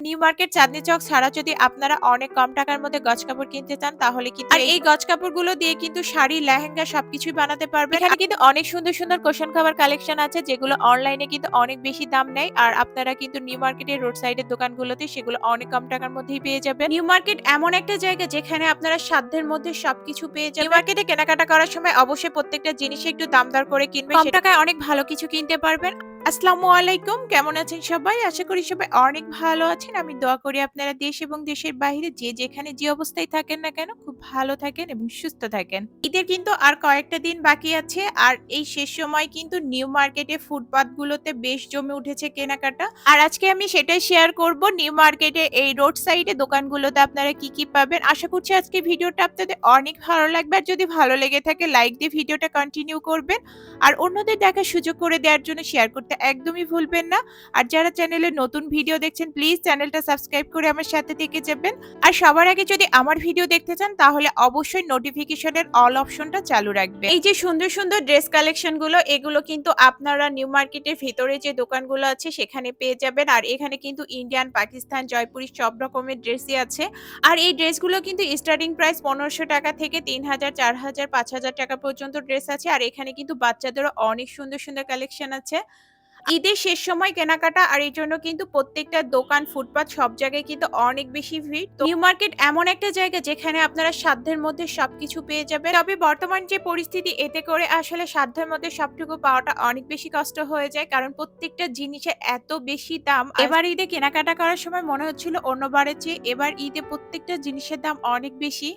New market Chandni Chowk ছাড়া যদি আপনারা অনেক কম টাকার মধ্যে গজ কাপড় কিনতে চান তাহলে কিন্তু আর এই গজ কাপড়গুলো দিয়ে কিন্তু শাড়ি লেহেঙ্গা সবকিছুই বানাতে পারবেন। এখানে কিন্তু অনেক সুন্দর সুন্দর কোশন খাবার কালেকশন আছে যেগুলো অনলাইনে কিন্তু অনেক বেশি দাম নেয়। আর আপনারা কিন্তু নিউ মার্কেটের রোড সাইডের দোকানগুলোতে সেগুলো অনেক কম টাকার মধ্যেই পেয়ে যাবেন। নিউ মার্কেট এমন একটা জায়গা যেখানে আপনারা সাধ্যের মধ্যে সবকিছু পেয়ে যাবেন। নিউ মার্কেটে কেনাকাটা করার সময় অবশ্যই প্রত্যেকটা জিনিস একটু দাম দর করে কিনবেন। কম টাকায় অনেক ভালো কিছু কিনতে পারবেন। আসসালামু আলাইকুম। কেমন আছেন সবাই? আশা করি সবাই অনেক ভালো আছেন। আমি দোয়া করি আপনারা দেশ এবং দেশের বাইরে যে যেখানে যে অবস্থায় থাকেন না কেন খুব ভালো থাকেন এবং সুস্থ থাকেন। ঈদের কিন্তু আর কয়েকটা দিন বাকি আছে আর এই শেষ সময় কিন্তু নিউ মার্কেটে ফুটপাথ গুলোতে বেশ জমে উঠেছে কেনাকাটা। আর আজকে আমি সেটাই শেয়ার করব, নিউ মার্কেটে এই রোড সাইডে দোকানগুলোতে আপনারা কি কি পাবেন। আশা করছি আজকে ভিডিওটা আপনাদের অনেক ভালো লাগবে। আর যদি ভালো লেগে থাকে, লাইক দিয়ে ভিডিওটা কন্টিনিউ করবেন। আর অন্যদের দেখার সুযোগ করে দেওয়ার জন্য শেয়ার করতে একদমই ভুলবেন না। আর যারা চ্যানেলে নতুন ভিডিও দেখছেন প্লিজ চ্যানেলটা সাবস্ক্রাইব করে আমার সাথে থেকে যাবেন। আর সবার আগে যদি আমার ভিডিও দেখতে চান, তাহলে অবশ্যই নোটিফিকেশনের অল অপশনটা চালু রাখবেন। এই যে সুন্দর সুন্দর ড্রেস কালেকশনগুলো, এগুলো কিন্তু আপনারা নিউ মার্কেটের ভিতরে যে দোকানগুলো আছে, সেখানে পেয়ে যাবেন। আর এখানে কিন্তু ইন্ডিয়ান পাকিস্তান জয়পুরি সব রকমের ড্রেসই আছে। আর এই ড্রেসগুলো কিন্তু স্টার্টিং প্রাইস পনেরোশো টাকা থেকে তিন হাজার, চার হাজার, পাঁচ হাজার টাকা পর্যন্ত ড্রেস আছে। আর এখানে কিন্তু বাচ্চাদেরও অনেক সুন্দর সুন্দর কালেকশন আছে। ঈদের শেষ সময় কেনাকাটা আর এই জন্য কিন্তু প্রত্যেকটা দোকান, ফুটপাত সব জায়গায় কিন্তু অনেক বেশি ভিড়। তো নিউ মার্কেট এমন একটা জায়গা যেখানে আপনারা সাধ্যের মধ্যে সবকিছু পেয়ে যাবেন। তবে বর্তমান যে পরিস্থিতি, এতে করে আসলে সাধ্যের মধ্যে সবটুকু পাওয়াটা অনেক বেশি কষ্ট হয়ে যায়, কারণ প্রত্যেকটা জিনিসের এত বেশি দাম। এবার ঈদে কেনাকাটা করার সময় মনে হচ্ছিল অন্যবারের চেয়ে, এবার ঈদে প্রত্যেকটা জিনিসের দাম অনেক বেশি।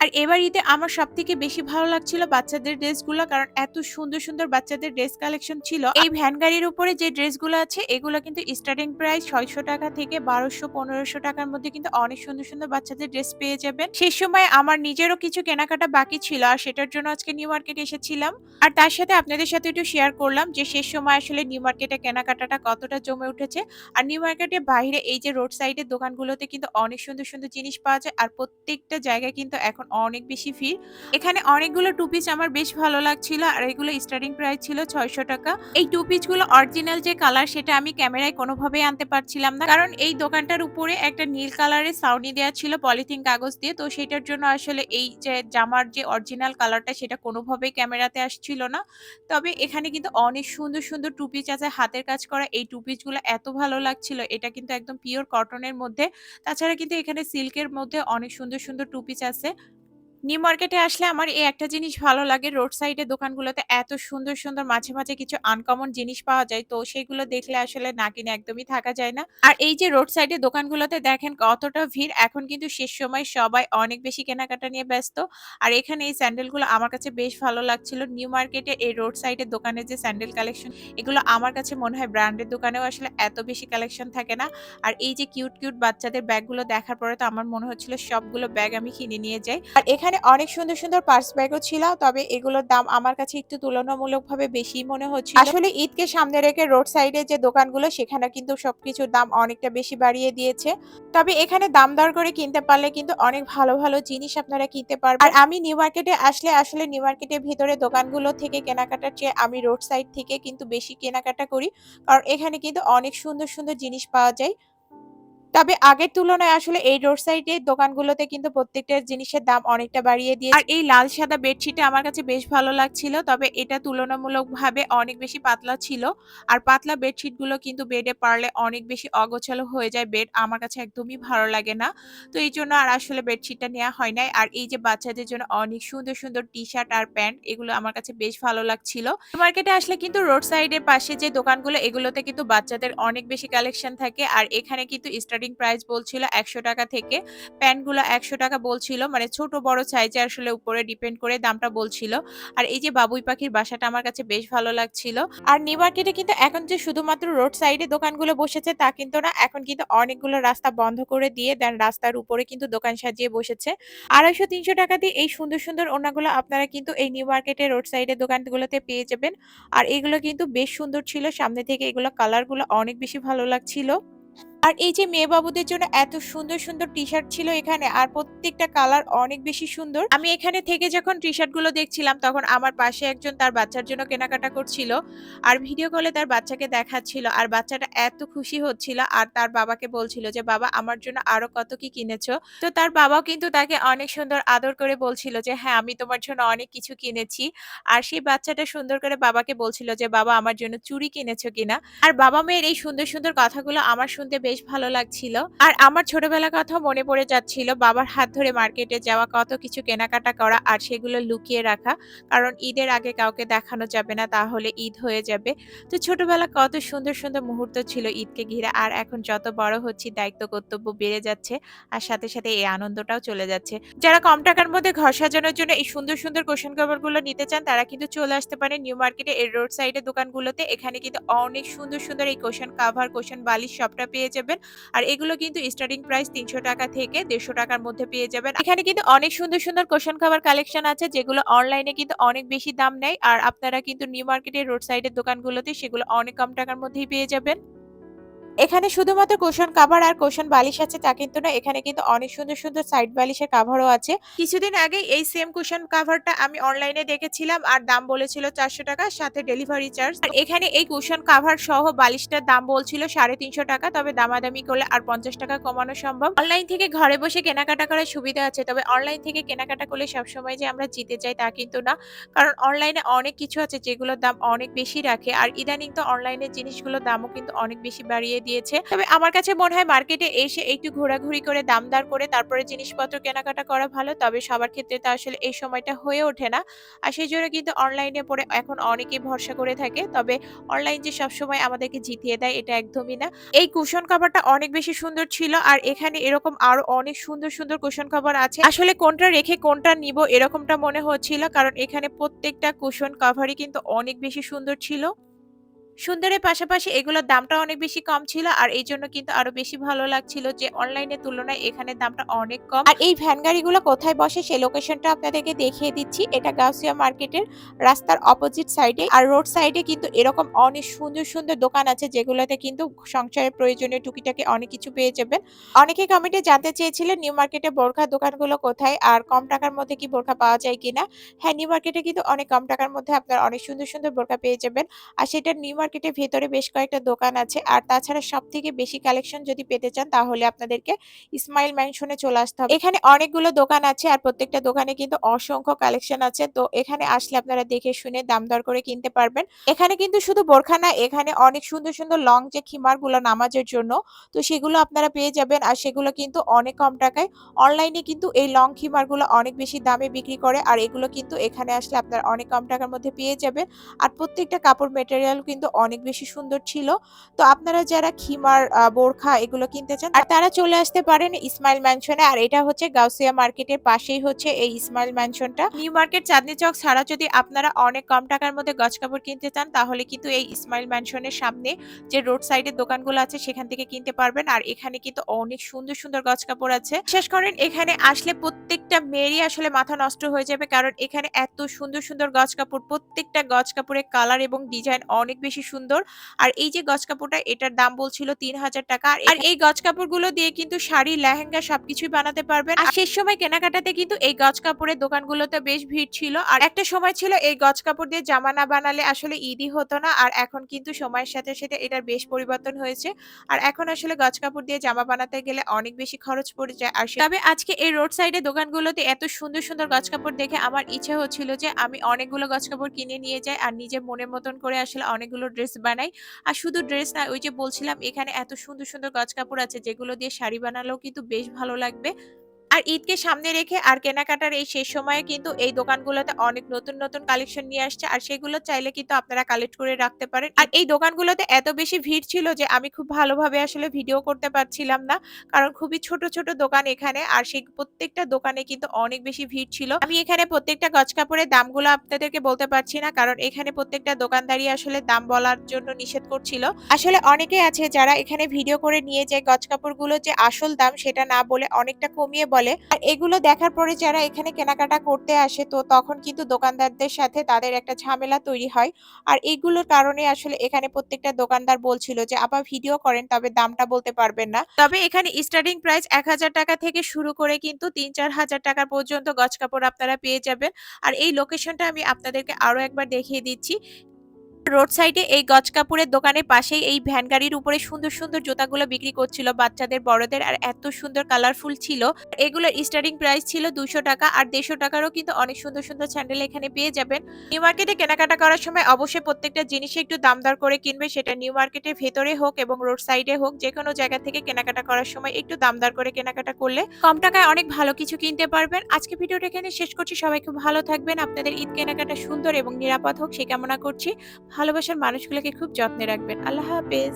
আর এবার ঈদে আমার সব থেকে বেশি ভালো লাগছিল বাচ্চাদের ড্রেসগুলো, কারণ এত সুন্দর সুন্দর বাচ্চাদের ড্রেস কালেকশন ছিল। এই ভ্যান গাড়ির উপরে যে ড্রেসগুলো আছে, এগুলো কিন্তু স্টার্টিং প্রাইস ছয়শো টাকা থেকে বারোশো, পনেরোশো টাকার মধ্যে কিন্তু অনেক সুন্দর সুন্দর বাচ্চাদের ড্রেস পেয়ে যাবেন। সেই সময় আমার নিজেরও কিছু কেনাকাটা বাকি ছিল, আর সেটার জন্য আজকে নিউ মার্কেটে এসেছিলাম। আর তার সাথে আপনাদের সাথে একটু শেয়ার করলাম যে শেষ সময় আসলে নিউ মার্কেটে কেনাকাটাটা কতটা জমে উঠেছে। আর নিউ মার্কেটের বাইরে এই যে রোড সাইডের দোকানগুলোতে কিন্তু অনেক সুন্দর সুন্দর জিনিস পাওয়া যায়, আর প্রত্যেকটা জায়গায় কিন্তু এখন অনেক বেশি ভিড় এখানে অনেকগুলো টু পিস আমার বেশ ভালো লাগছিল, আর এগুলো স্টার্টিং প্রাইস ছিল ছয়শো টাকা। এই টু পিসগুলো অরিজিনাল যে কালার সেটা আমি ক্যামেরায় কোনোভাবেই আনতে পারছিলাম না, কারণ এই দোকানটার উপরে একটা নীল কালারের সাউনি দেওয়া ছিল পলিথিন কাগজ দিয়ে। তো সেটার জন্য আসলে এই যে জামার যে অরিজিনাল কালারটা সেটা কোনোভাবেই ক্যামেরাতে আসছিল না। তবে এখানে কিন্তু অনেক সুন্দর সুন্দর টু পিস আছে, হাতের কাজ করা। এই টু পিসগুলো এত ভালো লাগছিল, এটা কিন্তু একদম পিওর কটনের মধ্যে। তাছাড়া কিন্তু এখানে সিল্কের মধ্যে অনেক সুন্দর সুন্দর টু পিস আছে। নিউ মার্কেটে আসলে আমার এই একটা জিনিস ভালো লাগে। রোড সাইডে দোকানগুলোতে এত সুন্দর সুন্দর মাঝে মাঝে কিছু আনকমন জিনিস পাওয়া যায়, তো সেগুলো দেখলে আসলে না কিনে একদমই থাকা যায় না। আর এই যে রোড সাইডে দোকানগুলোতে দেখেন কতটা ভিড়, এখন কিন্তু শেষ সময় সবাই অনেক বেশি কেনাকাটা নিয়ে ব্যস্ত। আর এখানে এই স্যান্ডেলগুলো আমার কাছে বেশ ভালো লাগছিল। নিউ মার্কেটে এই রোড সাইডের দোকানে যে স্যান্ডেল কালেকশন এগুলো আমার কাছে মনে হয় ব্র্যান্ডের দোকানেও আসলে এত বেশি কালেকশন থাকে না। আর এই যে কিউট কিউট বাচ্চাদের ব্যাগগুলো দেখার পরে তো আমার মনে হচ্ছিল সবগুলো ব্যাগ আমি কিনে নিয়ে যাই। আর এখানে অনেক সুন্দর সুন্দর পার্স ব্যাগও ছিল তবে এগুলোর দাম আমার কাছে একটু তুলনামূলকভাবে বেশি মনে হচ্ছিল। আসলে ঈদকে সামনে রেখে রোড সাইডে যে দোকানগুলো সেখানে কিন্তু সবকিছুর দাম অনেকটা বেশি বাড়িয়ে দিয়েছে। তবে এখানে দাম দর করে কিনতে পারলে কিন্তু অনেক ভালো ভালো জিনিস আপনারা কিনতে পারবেন। আর আমি নিউ মার্কেটে আসলে আসলে নিউ মার্কেটের ভিতরে দোকানগুলো থেকে কেনাকাটার চেয়ে আমি রোড সাইড থেকে কিন্তু বেশি কেনাকাটা করি। কারণ এখানে কিন্তু অনেক সুন্দর সুন্দর জিনিস পাওয়া যায়। তবে আগের তুলনায় আসলে এই রোড সাইডে দোকানগুলোতে কিন্তু প্রত্যেকটা জিনিসের দাম অনেকটা বাড়িয়ে দিয়ে আর এই লাল সাদা বেডশিটটা আমার কাছে বেশ ভালো লাগছিল, তবে এটা তুলনামূলকভাবে অনেক বেশি পাতলা ছিল। আর পাতলা বেডশিটগুলো কিন্তু বেডে পারলে অনেক বেশি অগোছালো হয়ে যায় বেড আমার কাছে একদমই ভালো লাগে না। তো এই জন্য আর আসলে বেডশিটটা নেওয়া হয় নাই। আর এই যে বাচ্চাদের জন্য অনেক সুন্দর সুন্দর টি শার্ট আর প্যান্ট এগুলো আমার কাছে বেশ ভালো লাগছিল। মার্কেটে আসলে কিন্তু রোড সাইডের পাশে যে দোকানগুলো, এগুলোতে কিন্তু বাচ্চাদের অনেক বেশি কালেকশন থাকে। আর এখানে কিন্তু স্টার্টিং প্রাইস বলছিল একশো টাকা থেকে। প্যান্টগুলো একশো টাকা বলছিল। মানে ছোট বড় সাইজে আসলে উপরে ডিপেন্ড করে দামটা বলছিল। আর এই যে বাবুই পাখির বাসাটা আমার কাছে বেশ ভালো লাগছিল। আর নিউ মার্কেটে কিন্তু এখন যে শুধুমাত্র রোড সাইডে দোকানগুলো বসেছে, তা কিন্তু না। এখন কিন্তু অনেকগুলো রাস্তা বন্ধ করে দিয়ে দেন রাস্তার উপরে কিন্তু দোকান সাজিয়ে বসেছে। আড়াইশো, তিনশো টাকা দিয়ে এই সুন্দর সুন্দর ওনাগুলো আপনারা কিন্তু এই নিউ মার্কেটে রোড সাইডের দোকানগুলোতে পেয়ে যাবেন। আর এগুলো কিন্তু বেশ সুন্দর ছিল। সামনে থেকে এগুলো কালারগুলো অনেক বেশি ভালো লাগছিল। আর এই যে মেয়ে বাবুদের জন্য এত সুন্দর সুন্দর টি শার্ট ছিল এখানে, আর প্রত্যেকটা কালার অনেক বেশি সুন্দর। আমি এখানে থেকে যখন টি শার্টগুলো দেখছিলাম, তখন আমার পাশে একজন তার বাচ্চার জন্য কেনাকাটা করছিল, আর ভিডিও কলে তার বাচ্চাকে দেখাচ্ছিল, আর বাচ্চাটা এত খুশি হচ্ছিল, আর তার বাবাকে বলছিল যে, বাবা, আমার জন্য আরও কত কি কিনেছো? তো তার বাবাও কিন্তু তাকে অনেক সুন্দর আদর করে বলছিল যে হ্যাঁ আমি তোমার জন্য অনেক কিছু কিনেছি। আর সেই বাচ্চাটা সুন্দর করে বাবাকে বলছিল যে, বাবা, আমার জন্য চুড়ি কিনেছো কিনা? আর বাবা মেয়ের এই সুন্দর সুন্দর কথাগুলো আমার শুনতে বেশ ভালো লাগছিল। আর আমার ছোটবেলার কথা মনে পড়ে যাচ্ছিল, বাবার হাত ধরে মার্কেটে যাওয়া, কত কিছু কেনাকাটা করা আর সেগুলো লুকিয়ে রাখা। কারণ ঈদের আগে কাউকে দেখানো যাবে না, তাহলে ঈদ হয়ে যাবে। তো ছোটবেলা কত সুন্দর সুন্দর মুহূর্ত ছিল ঈদকে ঘিরে। আর এখন যত বড় হচ্ছি, দায়িত্ব, কর্তব্য বেড়ে যাচ্ছে আর সাথে সাথে এই আনন্দটাও চলে যাচ্ছে। যারা কম টাকার মধ্যে ঘর সাজানোর জন্য এই সুন্দর সুন্দর কোশন কভারগুলো নিতে চান, তারা কিন্তু চলে আসতে পারেন নিউ মার্কেটে এর রোড সাইডে দোকানগুলোতে। এখানে কিন্তু অনেক সুন্দর সুন্দর এই কোশন কাভার কোশন বালিশ সবটা পেয়ে যাবেন। আর এগুলো কিন্তু স্টার্টিং প্রাইস তিনশো টাকা থেকে দেড়শো টাকার মধ্যে পেয়ে যাবেন। এখানে কিন্তু অনেক সুন্দর সুন্দর কোশন খাবার কালেকশন আছে, যেগুলো অনলাইনে কিন্তু অনেক বেশি দাম নেয়। আর আপনারা কিন্তু নিউ মার্কেটের রোড সাইডের দোকানগুলোতে সেগুলো অনেক কম টাকার মধ্যেই পেয়ে যাবেন। এখানে শুধুমাত্র কোশন কাভার আর কোশন বালিশ আছে, তা কিন্তু না, এখানে কিন্তু অনেক সুন্দর সুন্দর সাইড বালিশের কাভারও আছে। কিছুদিন আগে এই সেম কুশন কাভারটা আমি অনলাইনে দেখেছিলাম, আর দাম বলেছিল চারশো টাকা, সাথে ডেলিভারি চার্জ আর এখানে এই কুশন কাভার সহ বালিশটার দাম বলছিল সাড়ে তিনশো টাকা, তবে দামাদামি করলে আর পঞ্চাশ টাকা কমানো সম্ভব। অনলাইন থেকে ঘরে বসে কেনাকাটা করার সুবিধা আছে, তবে অনলাইন থেকে কেনাকাটা করলে সবসময় যে আমরা জিতে যাই তা কিন্তু না, কারণ অনলাইনে অনেক কিছু আছে যেগুলোর দাম অনেক বেশি রাখে, আর ইদানিং তো অনলাইনের জিনিসগুলোর দামও কিন্তু অনেক বেশি বাড়িয়ে দিয়েছে। তবে আমার কাছে মনে হয় মার্কেটে এসে একটু ঘোরাঘুরি করে, দামদার করে, তারপরে জিনিসপত্র কেনাকাটা করা ভালো। তবে সবার ক্ষেত্রে তো আসলে এই সময়টা হয়ে ওঠে না। আর সেই জন্য কিন্তু অনলাইনে পরে এখন অনেকেই ভরসা করে থাকে। তবে অনলাইন যে সবসময় আমাদেরকে জিতিয়ে দেয়, এটা একদমই না। এই কুশন কাভারটা অনেক বেশি সুন্দর ছিল, আর এখানে এরকম আরও অনেক সুন্দর সুন্দর কুশন কাভার আছে। আসলে কোনটা রেখে কোনটা নিব এরকমটা মনে হচ্ছিল, কারণ এখানে প্রত্যেকটা কুশন কাভারই কিন্তু অনেক বেশি সুন্দর ছিল। সুন্দরের পাশাপাশি এগুলোর দামটা অনেক বেশি কম ছিল আর এই জন্য কিন্তু আরও বেশি ভালো লাগছিল যে অনলাইনের তুলনায় এখানে দামটা অনেক কম। আর এই ভ্যান গাড়িগুলো কোথায় বসে সেই লোকেশনটা আপনাদেরকে দেখিয়ে দিচ্ছি। এটা গাউসিয়া মার্কেটের রাস্তার অপোজিট সাইডে আর রোড সাইডে কিন্তু এরকম অনেক সুন্দর সুন্দর দোকান আছে যেগুলোতে কিন্তু সংসারের প্রয়োজনীয় টুকিটাকি অনেক কিছু পেয়ে যাবেন। অনেকে কমেন্টে জানতে চেয়েছিলেন, নিউ মার্কেটে বোরখা দোকানগুলো কোথায় আর কম টাকার মধ্যে কি বোরখা পাওয়া যায় কিনা? হ্যাঁ নিউ মার্কেটে কিন্তু অনেক কম টাকার মধ্যে আপনার অনেক সুন্দর সুন্দর বোরখা পেয়ে যাবেন। আর সেটা নিউ মার্কেটের ভেতরে বেশ কয়েকটা দোকান আছে। আর তাছাড়া সব থেকে বেশি কালেকশন যদি পেতে চান, তাহলে আপনাদেরকে ইসমাইল ম্যানশনে চলে আসতে হবে। এখানে অনেকগুলো দোকান আছে আর প্রত্যেকটা দোকানে কিন্তু অসংখ্য কালেকশন আছে। তো এখানে আসলে আপনারা দেখে শুনে দাম দর করে কিনতে পারবেন। এখানে কিন্তু শুধু বোরখা না এখানে অনেক সুন্দর সুন্দর লং যে খিমারগুলো নামাজের জন্য, তো সেগুলো আপনারা পেয়ে যাবেন। আর সেগুলো কিন্তু অনেক কম টাকায় অনলাইনে কিন্তু এই লং খিমারগুলো অনেক বেশি দামে বিক্রি করে। আর এগুলো কিন্তু এখানে আসলে আপনারা অনেক কম টাকার মধ্যে পেয়ে যাবেন। আর প্রত্যেকটা কাপড় মেটেরিয়াল কিন্তু অনেক বেশি সুন্দর ছিল। তো আপনারা যারা খিমার বোরখা এগুলো কিনতে চান, আর তারা চলে আসতে পারেন ইসমাইল ম্যানশনে আর এটা হচ্ছে গাউসিয়া মার্কেটের পাশেই হচ্ছে এই ইসমাইল ম্যানশনটা নিউ মার্কেট চাঁদনি চক ছাড়া যদি আপনারা অনেক কম টাকার মধ্যে গজ কাপড় কিনতে চান, তাহলে কিন্তু এই ইসমাইল ম্যানশনের সামনে যে রোড সাইডের দোকানগুলো আছে, সেখান থেকে কিনতে পারবেন। আর এখানে কিন্তু অনেক সুন্দর সুন্দর গজ কাপড় আছে। বিশেষ করেন এখানে আসলে প্রত্যেকটা মেয়েরই আসলে মাথা নষ্ট হয়ে যাবে, কারণ এখানে এত সুন্দর সুন্দর গজ কাপড়, প্রত্যেকটা গজ কাপড়ের কালার এবং ডিজাইন অনেক বেশি সুন্দর। আর এই যে গজ কাপড়টা এটার দাম বলছিল তিন হাজার টাকা। আর এই গজ কাপড়গুলো দিয়ে কিন্তু শাড়ি লেহেঙ্গা সবকিছুই বানাতে পারবেন। আর শেষ সময় কেনাকাটাতে কিন্তু এই গজ কাপড়ের দোকানগুলোতে বেশ ভিড় ছিল। আর একটা সময় ছিল এই গজ কাপড় দিয়ে জামা না বানালে আসলে ঈদই হতো না। আর এখন কিন্তু সময়ের সাথে সাথে এটার বেশ পরিবর্তন হয়েছে। আর এখন আসলে গজ কাপড় দিয়ে জামা বানাতে গেলে অনেক বেশি খরচ পড়ে যায়। আর তবে আজকে এই রোড সাইডে দোকানগুলোতে এত সুন্দর সুন্দর গজ কাপড় দেখে আমার ইচ্ছে হচ্ছিল যে আমি অনেকগুলো গজ কাপড় কিনে নিয়ে যাই। আর নিজের মনের মতন করে আসলে অনেকগুলো ড্রেস বানাই। আর শুধু ড্রেস না, ওই যে বলছিলাম, এখানে এত সুন্দর সুন্দর গাছ কাপড় আছে, যেগুলো দিয়ে শাড়ি বানালেও কিন্তু বেশ ভালো লাগবে। আর ঈদকে সামনে রেখে আর কেনাকাটার এই শেষ সময়ে কিন্তু এই দোকানগুলোতে অনেক নতুন নতুন কালেকশন নিয়ে আসছে। আর সেগুলো চাইলে কিন্তু আপনারা কালেক্ট করে রাখতে পারেন। আর এই দোকানগুলোতে এত বেশি ভিড় ছিল যে আমি খুব ভালোভাবে আসলে ভিডিও করতে পারছিলাম না। কারণ খুবই ছোট ছোট দোকান এখানে আর সেই প্রত্যেকটা দোকানে কিন্তু অনেক বেশি ভিড় ছিল। আমি এখানে প্রত্যেকটা গজ কাপড়ের দামগুলো আপনাদেরকে বলতে পারছি না কারণ এখানে প্রত্যেকটা দোকানদারি আসলে দাম বলার জন্য নিষেধ করছিল। আসলে অনেকে আছে যারা এখানে ভিডিও করে নিয়ে যায় গজ কাপড়গুলো যে আসল দাম সেটা না বলে অনেকটা কমিয়ে বলে। চলে আর এগুলো দেখার পরে যারা এখানে কেনাকাটা করতে আসে, তো তখন কিন্তু দোকানদারদের সাথে তাদের একটা ঝামেলা তৈরি হয়। আর এগুলোর কারণে আসলে এখানে প্রত্যেকটা দোকানদার বলছিল যে আপা ভিডিও করেন, তবে দামটা বলতে পারবেন না। তবে এখানে স্টার্টিং প্রাইস এক হাজার টাকা থেকে শুরু করে কিন্তু তিন চার হাজার টাকা পর্যন্ত গজ কাপড় আপনারা পেয়ে যাবেন। আর এই লোকেশনটা আমি আপনাদেরকে আরও একবার দেখিয়ে দিচ্ছি। রোড সাইডে এই গজ কাপড়ের দোকানের পাশেই এই ভ্যান গাড়ির উপরে সুন্দর সুন্দর জুতাগুলো বিক্রি করছিল বাচ্চাদের, বড়দের আর এত সুন্দর কালারফুল ছিল। এগুলোর স্টার্টিং প্রাইস ছিল দুশো টাকা আর দেড়শো টাকারও কিন্তু অনেক সুন্দর সুন্দর স্যান্ডেল এখানে পেয়ে যাবেন। নিউ মার্কেটে কেনাকাটা করার সময় অবশ্যই প্রত্যেকটা জিনিসে একটু দাম দর করে কিনবে সেটা নিউ মার্কেটের ভেতরে হোক এবং রোড সাইডে হোক যে কোনো জায়গা থেকে কেনাকাটা করার সময় একটু দাম দর করে কেনাকাটা করলে কম টাকায় অনেক ভালো কিছু কিনতে পারবেন। আজকে ভিডিওটা এখানে শেষ করছি। সবাই খুব ভালো থাকবেন। আপনাদের ঈদ কেনাকাটা সুন্দর এবং নিরাপদ হোক, সে কামনা করছি। ভালোবাসার মানুষগুলোকে খুব যত্নে রাখবেন। আল্লাহ হাফেজ।